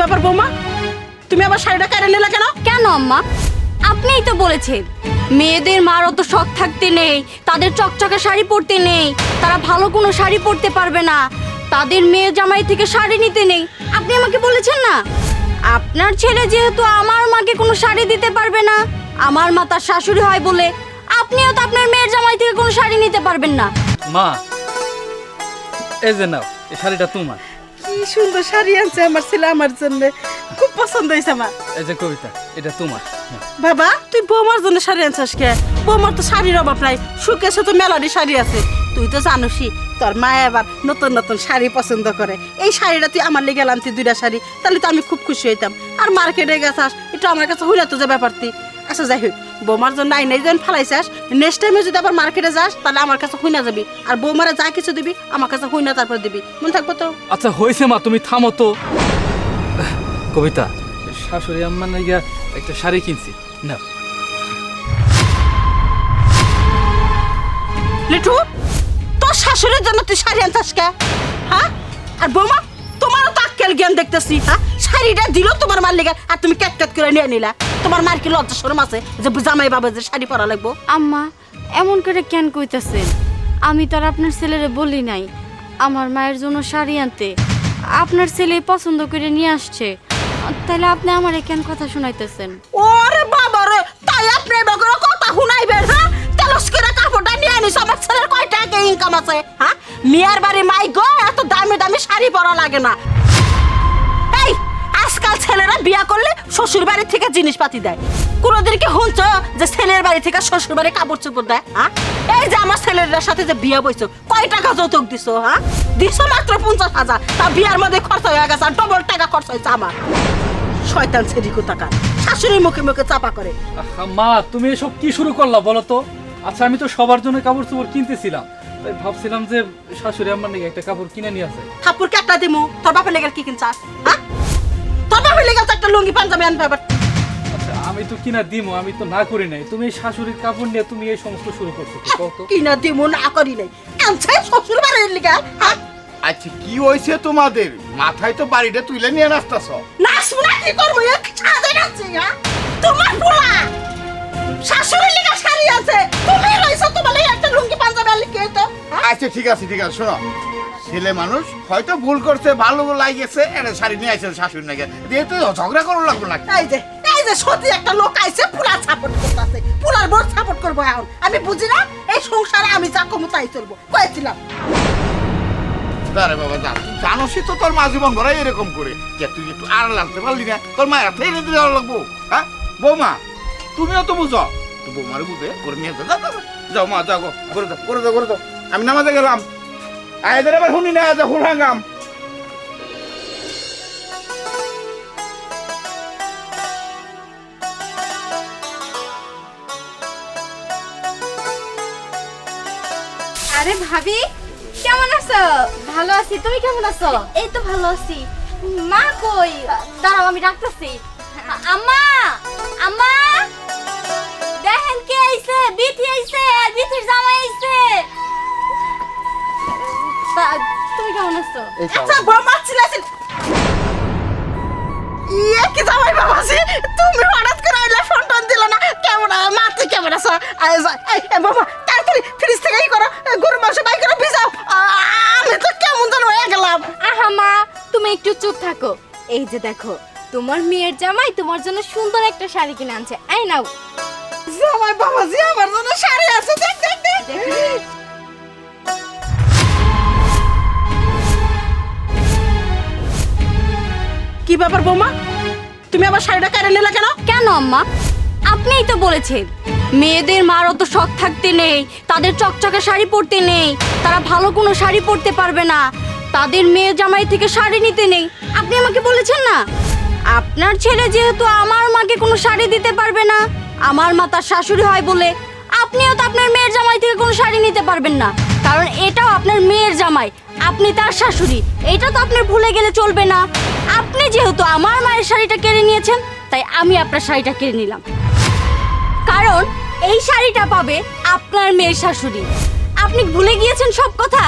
ব্যাপার বৌমা? তুমি আবার শাড়িটা কেড়ে নিলে কেন? কেন আম্মা? আপনিই তো বলেছেন। মেয়েদের মার অত শখ থাকতে নেই তাদের চকচকে শাড়ি পরতে নেই তারা ভালো কোনো শাড়ি পরতে পারবে না তাদের মেয়ে জামাই থেকে শাড়ি নিতে নেই। আপনি আমাকে বলেছেন না? আপনার ছেলে যেহেতু আমার মাকে কোনো শাড়ি দিতে পারবে না আমার মা তার শাশুড়ি হয় বলে আপনিও তো আপনার মেয়ের জামাই থেকে কোনো শাড়ি নিতে পারবেন না। মা এই যে নাও এই শাড়িটা তোমার। কি সুন্দর শাড়ি আনছে আমার ছেলে আমার জন্য। খুব পছন্দ হয়েছে আমার। এই যে কবিতা এটা তোমার। বাবা তুই বৌমার জন্য শাড়ি আনছিস কে? বৌমার তো শাড়ির অভাব নাই সুকেশে তো মেলারই শাড়ি আছে। তুই তো জানোসই তোর মা এবার নতুন নতুন শাড়ি পছন্দ করে। এই শাড়িটা তুই আমার লেগে আনতি দুইটা শাড়ি। তাহলে তো আমি খুব খুশি হইতাম। আর মার্কেটে গেছাস এটা আমার কাছে হইলে তো যে ব্যাপার তুই আচ্ছা যাই হোক। বৌমার জন্য আই নাই যখন ফালাইছাস নেক্সট টাইমে যদি আবার মার্কেটে যাস তাহলে আমার কাছে হইনা যাবি। আর বৌমারা যা কিছু দিবি আমার কাছে হইনা তারপর দিবি। মনে থাকব তো? আচ্ছা হয়েছে মা তুমি থামো তো। কবিতা শাশুড়ি আম্মার নাকি একটা শাড়ি কিনছি। না লিটু তোর শাশুড়ির জন্য তুই শাড়ি আনতাস কে? হ্যাঁ? আর বৌমা তোমারও তো আক্কেল জ্ঞান দেখতেছি হ্যাঁ? শাড়িটা দিল তোমার মার লেগে আর তুমি ক্যাট ক্যাট করে নিয়ে নিলা। তোমার মার কি লজ্জা শরম আছে? যে জামাই বাবা যে শাড়ি পরা লাগবো। আম্মা এমন করে কেন কইতাছেন? আমি তো আর আপনার ছেলেরে বলি নাই। আমার মায়ের জন্য শাড়ি আনতে। আপনার ছেলে পছন্দ করে নিয়ে আসছে। তাহলে আপনি আমার কেন কথা শুনাইতেছেন? ওরে বাবা রে তাই আপনি বগর কথা শুনাইবেন হ্যাঁ? তেলস করে কাপড়টা নিয়ে আনিস আমার ছেলের কয় টাকা ইনকাম আছে হ্যাঁ? মিয়ার বাড়ি মাই গো এত দামি দামি শাড়ি পরা লাগে না। ছেলেরা বিয়া করলে শ্বশুর বাড়ি থেকে জিনিসপাতি দেয়। কোনোদিন কি শুনছ যে ছেলের বাড়ি থেকে শ্বশুর বাড়ি কাপড় চোপড় দেয় হ্যাঁ এই যে আমার ছেলের সাথে যে বিয়া বইছো কয় টাকা যৌতুক দিছো হ্যাঁ দিছো মাত্র পঞ্চাশ হাজার। তা বিয়ার মধ্যে খরচ হয়ে গেছে আর ডবল টাকা খরচ হয়েছে আমার। শয়তান ছেড়ি টাকা শাশুড়ি মুখে মুখে চাপা করে। মা তুমি এসব কি শুরু করলা বলো তো? আচ্ছা আমি তো সবার জন্য কাপড় চোপড় কিনতেছিলাম। তাই ভাবছিলাম যে শাশুড়ি আমার নাকি একটা কাপড় কিনে নিয়ে আসে। ঠাকুর একটা দিমু তোর বাপের লেগে কি কিনছাস হ্যাঁ তোর বাপের লেগে তো একটা লুঙ্গি পাঞ্জাবি আনবে আবার। আচ্ছা আমি তো কিনা দিমো আমি তো না করি নাই। তুমি শাশুড়ির কাপড় নিয়ে তুমি এই সমস্ত শুরু করছ কিনা দিমু না করি নাই। আনছে শ্বশুর বাড়ির লেগে হ্যাঁ? আচ্ছা কি হয়েছে তোমাদের? মাথায় তো বাড়িটা তুলে নিয়ে নাচতেছ। নাচবো না কি করব? এক নাচছি তোমার পোলা! ঠিক আছে ঠিক আছে শোনো। ছেলে মানুষ হয়তো ভুল করছে ভালো লাগিয়েছে এটা শাড়ি নিয়ে আসছে শাশুড়ি নাকি। দিয়ে তো ঝগড়া করা লাগল না। এই যে এই যে সত্যি একটা লোক আইছে পুরা সাপোর্ট করতেছে। পুরার বড় সাপোর্ট করব এখন। আমি বুঝি না এই সংসারে আমি যা কমু তাই চলবো। কয়েছিলাম। আরে বাবা জান জানোসই তো তোর মা জীবন এরকম করে। যে তুই একটু আর লাগতে পারলি না তোর মায়ের দিতে লাগবো হ্যাঁ? বৌমা তুমিও তো বুঝো। তো বৌমার বুঝে করে নিয়ে যাও যাও, মা যাও করে দাও করে দাও করে দাও আমি নামাজে গেলাম। আয়দের এবার শুনি না যে হুড়াঙ্গাম আরে ভাবি কেমন আছো? ভালো আছি তুমি কেমন আছো? এই তো ভালো আছি। মা কই? দাঁড়াও আমি ডাকতেছি। আম্মা আম্মা! দেখেন কে আইছে বিথি আইছে। কেমন আছো? আচ্ছা বৌমা ছিলাছিল ইয়ে কি জামাই বাবাজি তুমি হঠাৎ করে আইলে ফোন টোন দিলে না? কেমন মা তুই কেমন আছো? আয় যা- এই বাবা তাড়াতাড়ি ফ্রিজ থেকে ই করো। গরু মাংস বাই করে ভিজাও। আমি তো কেমন যেন হয়ে গেলাম। আহা মা তুমি একটু চুপ থাকো। এই যে দেখো তোমার মেয়ের জামাই তোমার জন্য সুন্দর একটা শাড়ি কিনে আনছে। এই নাও। জামাই বাবাজি আমার জন্য শাড়ি আছে। দেখ। দেখ দেখ। ব্যাপার, বৌমা? তুমি আবার শাড়িটা কেড়ে নিলে কেন? কেন, আম্মা? আপনিই তো বলেছেন। মেয়েদের মার অত শখ থাকতে নেই, তাদের চকচকে শাড়ি পরতে নেই, তারা ভালো কোনো শাড়ি পরতে পারবে না, তাদের মেয়ে জামাই থেকে শাড়ি নিতে নেই। আপনি আমাকে বলেছেন না? আপনার ছেলে যেহেতু আমার মাকে কোনো শাড়ি দিতে পারবে না, আমার মা তার শাশুড়ি হয় বলে, আপনিও তো আপনার মেয়ের জামাই কোনো শাড়ি নিতে পারবেন না। কারণ এটাও আপনার মেয়ের জামাই, আপনি তার শাশুড়ি। এটা তো আপনার ভুলে গেলে চলবে না। আপনি যেহেতু আমার মায়ের শাড়িটা কেড়ে নিয়েছেন, তাই আমি আপনার শাড়িটা কেড়ে নিলাম। কারণ এই শাড়িটা পাবে আপনার মেয়ের শাশুড়ি। আপনি ভুলে গিয়েছেন সব কথা?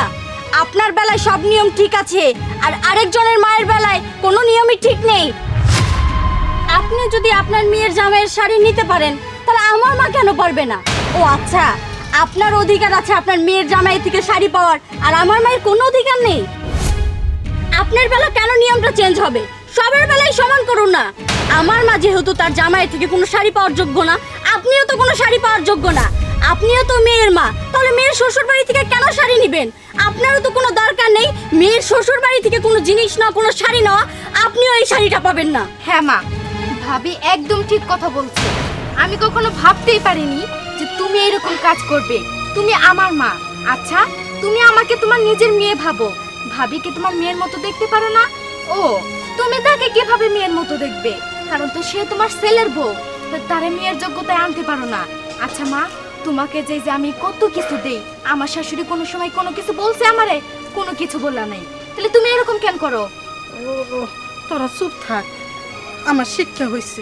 আপনার বেলায় সব নিয়ম ঠিক আছে, আর আরেকজনের মায়ের বেলায় কোনো নিয়মই ঠিক নেই। আপনি যদি আপনার মেয়ের জামাইয়ের শাড়ি নিতে পারেন, তাহলে আমার মা কেন পারবে না? ও আচ্ছা আপনার অধিকার আছে আপনার মেয়ের জামাই থেকে শাড়ি পাওয়ার, আর আমার মায়ের কোনো অধিকার নেই। আপনার বেলা কেন নিয়মটা চেঞ্জ হবে? সবার বেলায় সমান করুন না। আমার মা যেহেতু তার জামাই থেকে কোনো শাড়ি পাওয়ার যোগ্য না, আপনিও তো কোনো শাড়ি পাওয়ার যোগ্য না। আপনিও তো মেয়ের মা, তাহলে মেয়ের শ্বশুর বাড়ি থেকে কেন শাড়ি নেবেন? আপনারও তো কোনো দরকার নেই, মেয়ের শ্বশুর বাড়ি থেকে কোনো জিনিস না কোনো শাড়ি নেওয়া আপনিও এই শাড়িটা পাবেন না। হ্যাঁ মা, ভাবি একদম ঠিক কথা বলছে। আমি কখনো ভাবতেই পারিনি যে তুমি এরকম কাজ করবে। তুমি আমার মা। আচ্ছা তুমি আমাকে তোমার নিজের মেয়ে ভাবো। ভাবিকে তোমার মেয়ের মতো দেখতে পারো না? ও, তুমি তাকে কীভাবে মেয়ের মতো দেখবে? কারণ তো সে তোমার ছেলের বউ। তারে মেয়ের যোগ্যতায় আনতে পারো না। আচ্ছা মা, তোমাকে যে যে আমি কত কিছু দেই, আমার শাশুড়ি কোনো সময় কোনো কিছু বলছে আমারে? কোনো কিছু বললা নাই। তাহলে তুমি এরকম কেন করো? তোরা চুপ থাক। আমার শিক্ষা হয়েছে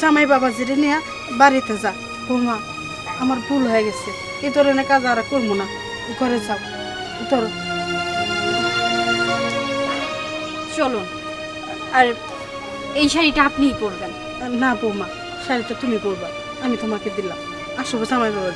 জামাই বাবা জিরে নিয়ে বাড়িতে যা। বৌমা আমার ভুল হয়ে গেছে। এ ধরনের কাজ আর করব না। ঘরে যাও। তোর চলুন আর এই শাড়িটা আপনিই পরবেন। না বৌমা শাড়িটা তুমি পরবা। আমি তোমাকে দিলাম। আশেপাশে জামাই বাবা